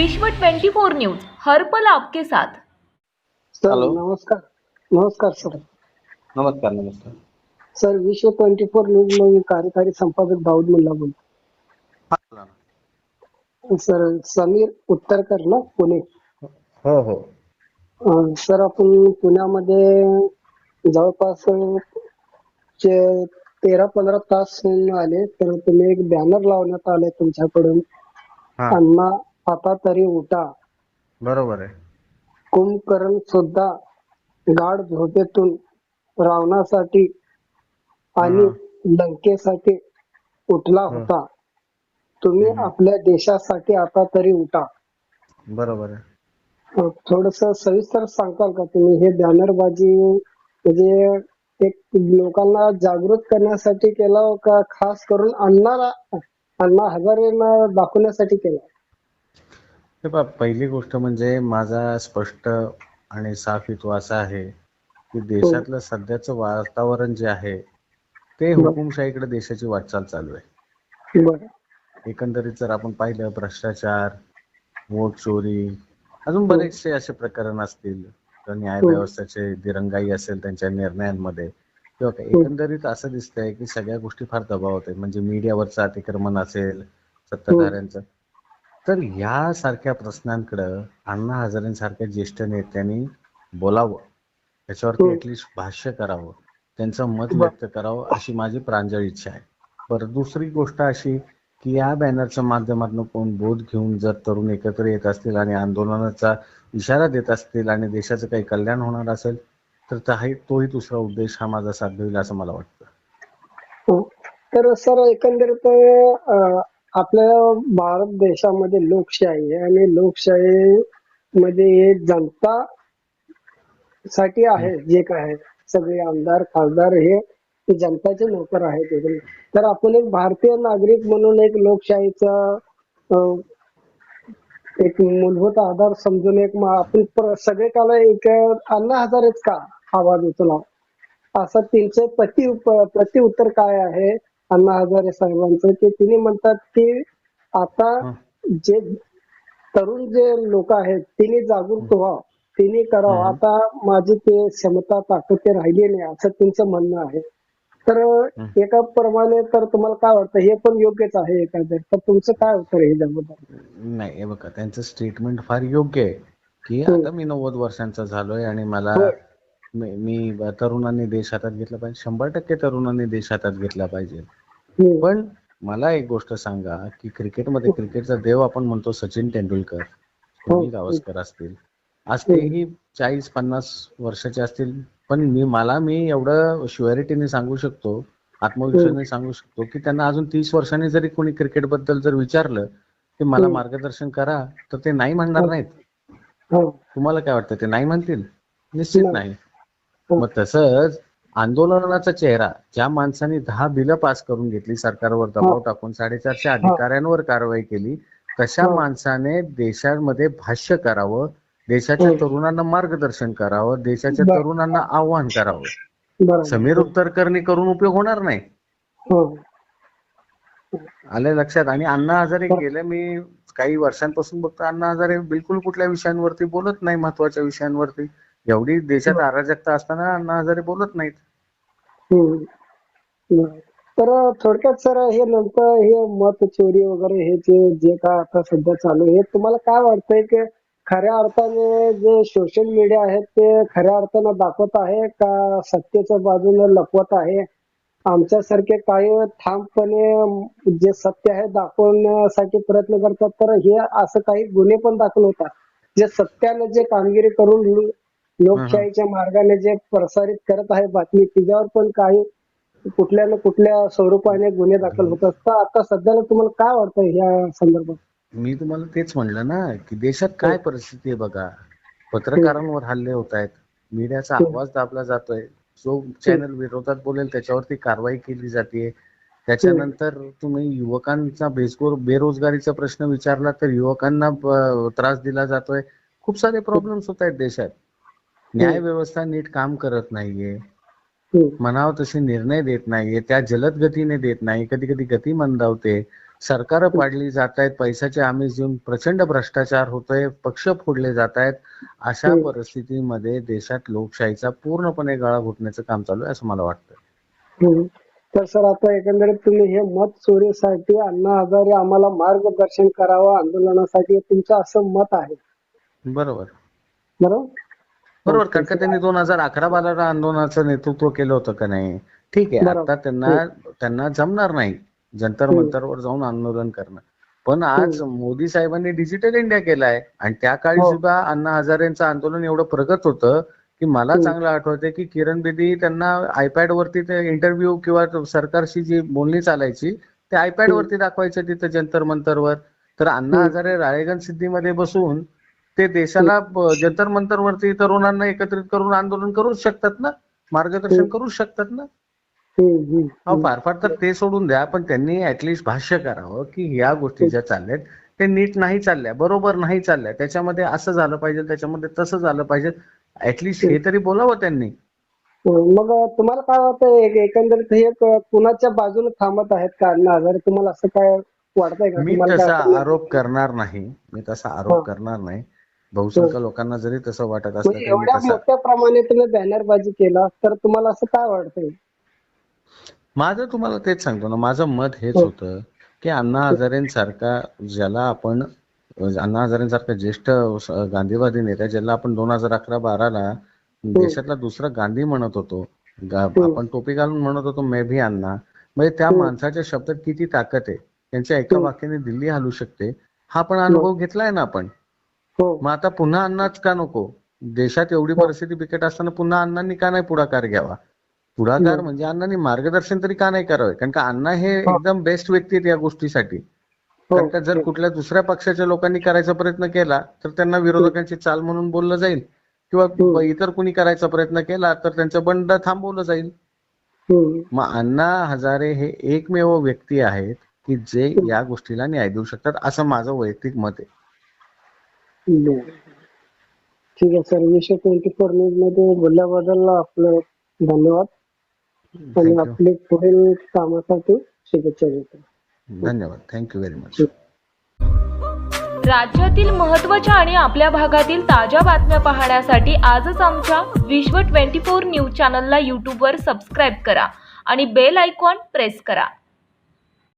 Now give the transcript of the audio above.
विश्व 24 न्यूज हर्पल आपके साथ. सर. नमस्कार. नमस्कार सर. नमस्कार नमस्कार. सर विश्व ट्वेंटी फोर न्यूजमध्ये कार्यकारी संपादक दाऊद मुल्ला बोलतो. हा, बोला ना. सर समीर उत्तरकर ना पुणे. हो हो. अं, सर आपण पुण्यामध्ये जवळपास अं, चे तेरा पंधरा तास होऊन आले तर तुम्ही एक बॅनर लावण्यात आले तुमच्याकडून. हा. अण्णा आता तरी उठा. बरोबर आहे. कुंभकर्ण सुद्धा गाढ झोपेतून रावणासाठी आणि लंकेसाठी उठला होता. तुम्ही आपल्या देशासाठी आता तरी उठा. बरोबर आहे. थोडस सविस्तर सांगताल का तुम्ही? हे बॅनरबाजी म्हणजे एक लोकांना जागृत करण्यासाठी केलं का खास करून अण्णाला अण्णा हजारेंना दाखवण्यासाठी केलं? हे पहा पहिली गोष्ट म्हणजे माझा स्पष्ट आणि साफ हेतू असा आहे की देशातलं सध्याचं वातावरण जे आहे ते हुकुमशाहीकडे देशाची वाटचाल चालू आहे. एकंदरीत जर आपण पाहिलं भ्रष्टाचार वोट चोरी अजून बरेचसे असे प्रकरण असतील तर न्याय व्यवस्थेचे दिरंगाई असेल त्यांच्या निर्णयांमध्ये किंवा एकंदरीत असं दिसतंय की सगळ्या गोष्टी फार दबावत आहेत. म्हणजे मीडियावरचं अतिक्रमण असेल सत्ताधाऱ्यांचं. तर या सारख्या प्रश्नांकडं अण्णा हजारेंसारख्या ज्येष्ठ नेत्यांनी बोलावं. त्याच्यावरती ऍटलिस्ट भाष्य करावं. त्यांचं मत व्यक्त करावं अशी माझी प्रांजळ इच्छा आहे. बरं दुसरी गोष्ट अशी की या बॅनरच्या माध्यमातून कोण बोध घेऊन जर तरुण एकत्र येत असतील आणि आंदोलनाचा इशारा देत असतील आणि देशाचं काही कल्याण होणार असेल तर ताही- तोही दुसरा उद्देश हा माझा साध्य होईल असं मला वाटतं. हो. तर सर एकंदरीत आपल्या भारत देशामध्ये लोकशाही आहे आणि लोकशाही मध्ये जनता साठी आहे जे काय आहे सगळे आमदार खासदार हे जनताचे नोकर आहेत तर आपण एक भारतीय नागरिक म्हणून एक लोकशाहीचा एक मूलभूत आधार समजून एक आपण सगळे काल एक अण्णा हजारेच का आवाज उचला असं त्यांचे प्रति प्रति उत्तर काय आहे? अण्णा हजारे साहेबांचं की तिने म्हणतात की आता हं. जे तरुण जे लोक आहेत तिने जागरूक व्हा. तिने करावं. आता माझी ते क्षमता ताकद ते राहिली नाही असं त्यांचं म्हणणं आहे. तर एका प्रमाणे तर तुम्हाला काय वाटतं? हे पण योग्यच आहे एखादं. तर तुमचं काय उत्तर ह्याच्याबद्दल नाही हे बघा त्यांचं स्टेटमेंट फार योग्य आहे की आता मी नव्वद वर्षांचा झालोय आणि मला होय. मी तरुणांनी देश हातात घेतला पाहिजे. शंभर टक्के तरुणांनी देश हातात घेतला पाहिजे. पण मला एक गोष्ट सांगा की क्रिकेटमध्ये क्रिकेटचा देव आपण म्हणतो सचिन तेंडुलकर. सुनील गावस्कर असतील. आज तेही चाळीस पन्नास वर्षाचे असतील. पण मी मला मी एवढं शुअरिटीने सांगू शकतो आत्मविश्वासाने सांगू शकतो की त्यांना अजून तीस वर्षांनी जरी कोणी क्रिकेटबद्दल जर विचारलं की मला मार्गदर्शन करा तर ते नाही म्हणणार नाहीत. हो. तुम्हाला काय वाटतं ते नाही म्हणतील? निश्चित नाही. मग तसंच आंदोलनाचा चेहरा ज्या माणसाने दहा बिलं पास करून घेतली सरकारवर दबाव टाकून साडेचारशे अधिकाऱ्यांवर कारवाई केली तशा माणसाने देशामध्ये भाष्य करावं देशाच्या तरुणांना मार्गदर्शन करावं देशाच्या तरुणांना आव्हान करावं. समीर उत्तरकरणी करून उपयोग होणार नाही. हो. आलं लक्षात? आणि अण्णा हजारे गेले मी काही वर्षांपासून बघतो अण्णा हजारे बिलकुल कुठल्या विषयांवरती बोलत नाही महत्त्वाच्या विषयांवरती. एवढी देशात अराजकता असताना अण्णा हजारे बोलत नाहीत. तर थोडक्यात सर हे नेमकं हे मत चोरी वगैरे हे जे जे काय आता सध्या चालू आहे हे तुम्हाला काय वाटतंय की खऱ्या अर्थाने जे सोशल मीडिया आहे ते खऱ्या अर्थानं दाखवत आहे का सत्तेच्या बाजूने लपवत आहे? आमच्यासारखे काही ठामपणे जे सत्य आहे दाखवण्यासाठी प्रयत्न करतात तर हे असं काही गुन्हे पण दाखवतात जे सत्यानं जे कामगिरी करून लोकशाहीच्या मार्गाने जे प्रसारित करत आहे बातमी तिच्यावर पण काही कुठल्या ना कुठल्या स्वरूपाने गुन्हे दाखल होत असतात. आता सध्याला तुम्हाला काय वाटतं या संदर्भात? मी तुम्हाला तेच म्हणलं ना की देशात काय परिस्थिती आहे बघा. पत्रकारांवर हल्ले होत आहेत. मीडियाचा आवाज दाबला जातोय. जो चॅनल विरोधात बोलेल त्याच्यावरती कारवाई केली जाते. त्याच्यानंतर तुम्ही युवकांचा बेसगोर बेरोजगारीचा प्रश्न विचारला तर युवकांना त्रास दिला जातोय. खूप सारे प्रॉब्लेम्स होत आहेत देशात. न्याय व्यवस्था नीट काम करत नाहीये. म्हणावं तसे निर्णय देत नाहीये. त्या जलद गतीने देत नाही. कधी कधी गती मंदावते. सरकार पाडली जात आहेत पैशाचे आमिष देऊन प्रचंड भ्रष्टाचार होतोय. पक्ष फोडले जात आहेत अशा. परिस्थितीमध्ये देशात लोकशाहीचा पूर्णपणे गळा घुटण्याचं काम चालू आहे असं मला वाटतं. तर सर आता एकंदरीत तुम्ही हे मत चोरीसाठी अण्णा हजारे आम्हाला मार्गदर्शन करावं आंदोलनासाठी तुमचं असं मत आहे. बरोबर. बरोबर? बरोबर कारण का त्यांनी दोन हजार अकरा बारा आंदोलनाचं नेतृत्व केलं होतं का नाही ठीक आहे. आता त्यांना त्यांना जमणार नाही जंतर हम्म. मंतरवर जाऊन आंदोलन करणं पण आज मोदी साहेबांनी डिजिटल इंडिया केलाय आणि त्या काळी हो. सुद्धा अण्णा हजारेंचं आंदोलन एवढं प्रगत होतं की मला. चांगलं आठवतंय की किरण बेदी त्यांना आयपॅड वरती ते इंटरव्ह्यू किंवा सरकारशी जी बोलणी चालायची ते आयपॅड वरती दाखवायचं तिथं जंतर मंतरवर तर अण्णा. हजारे राळेगण सिद्धीमध्ये बसून ते देशाला जंतर मंतरवरती तरुणांना एकत्रित करून आंदोलन करूच शकतात ना? मार्गदर्शन हम्म. करूच शकतात ना? हम्म, हम्म, अहो फार फार तर ते सोडून द्या पण त्यांनी ऍटलिस्ट भाष्य करावं की या गोष्टी ज्या चालल्यात ते नीट नाही चालल्या बरोबर नाही चालल्या. त्याच्यामध्ये असं झालं पाहिजे त्याच्यामध्ये तसं झालं पाहिजे. ऍटलिस्ट हे तरी बोलावं त्यांनी. मग तुम्हाला काय वाटतं एक- एकंदरीत हे कुणाच्या बाजूने थांबत आहेत का? अण्णा हजारे तुम्हाला असं काय वाटतंय का? मी तसा? आरोप करणार नाही. मी तसा आरोप हा. करणार नाही. बहुसंख्य लोकांना जरी तसं वाटत असलं म्हणजे तरी मी एवढ्या तसा मोठ्या प्रमाणे तुम्ही बॅनरबाजी केला तर तुम्हाला असं काय वाटतंय माझं तुम्हाला तेच सांगतो ना माझं मत हेच हो. होतं की अण्णा हजारेंसारखा ज्याला आपण अण्णा हजारेंसारखा ज्येष्ठ स- गांधीवादी नेता ज्याला आपण दोन हजार अकरा बाराला देशातला दुसरा गांधी म्हणत होतो गा- हो. आपण टोपी घालून म्हणत होतो मे भी अण्णा म्हणजे त्या हो. माणसाच्या शब्दात किती ताकद आहे त्यांच्या एका हो. वाक्याने दिल्ली हलू शकते हा पण अनुभव घेतलाय ना आपण हो मग आता पुन्हा अण्णाच का नको देशात एवढी हो. परिस्थिती बिकट असताना पुन्हा अण्णांनी का नाही पुढाकार घ्यावा पुढाकार हो. म्हणजे अण्णांनी मार्गदर्शन तरी का नाही करावं कारण का अण्णा हे हो. एकदम बेस्ट व्यक्ती आहेत या गोष्टीसाठी हो कारण का जर कुठल्या दुसऱ्या पक्षाच्या लोकांनी करायचा प्रयत्न केला तर त्यांना विरोधकांची चाल म्हणून बोललं जाईल किंवा हो. इतर कुणी करायचा प्रयत्न केला तर त्यांचं बंड थांबवलं जाईल. मग अण्णा हजारे हे एकमेव व्यक्ती आहेत की जे या गोष्टीला न्याय देऊ शकतात असं माझं वैयक्तिक मत आहे. ठीक आहे सर. विषय ट्वेंटी फोर न्यूजमध्ये बोलल्याबद्दल आपलं धन्यवाद. आणि Thank you. आपली पुढील कामासाठी शुभेच्छा देतो. धन्यवाद. थँक्यू व्हेरी मच राज्यातील महत्त्वाच्या आणि आपल्या भागातील ताज्या बातम्या पाहण्यासाठी आजच आमच्या विश्व 24 न्यूज चॅनलला यूट्यूबवर सबस्क्राईब करा आणि बेल आयकॉन प्रेस करा.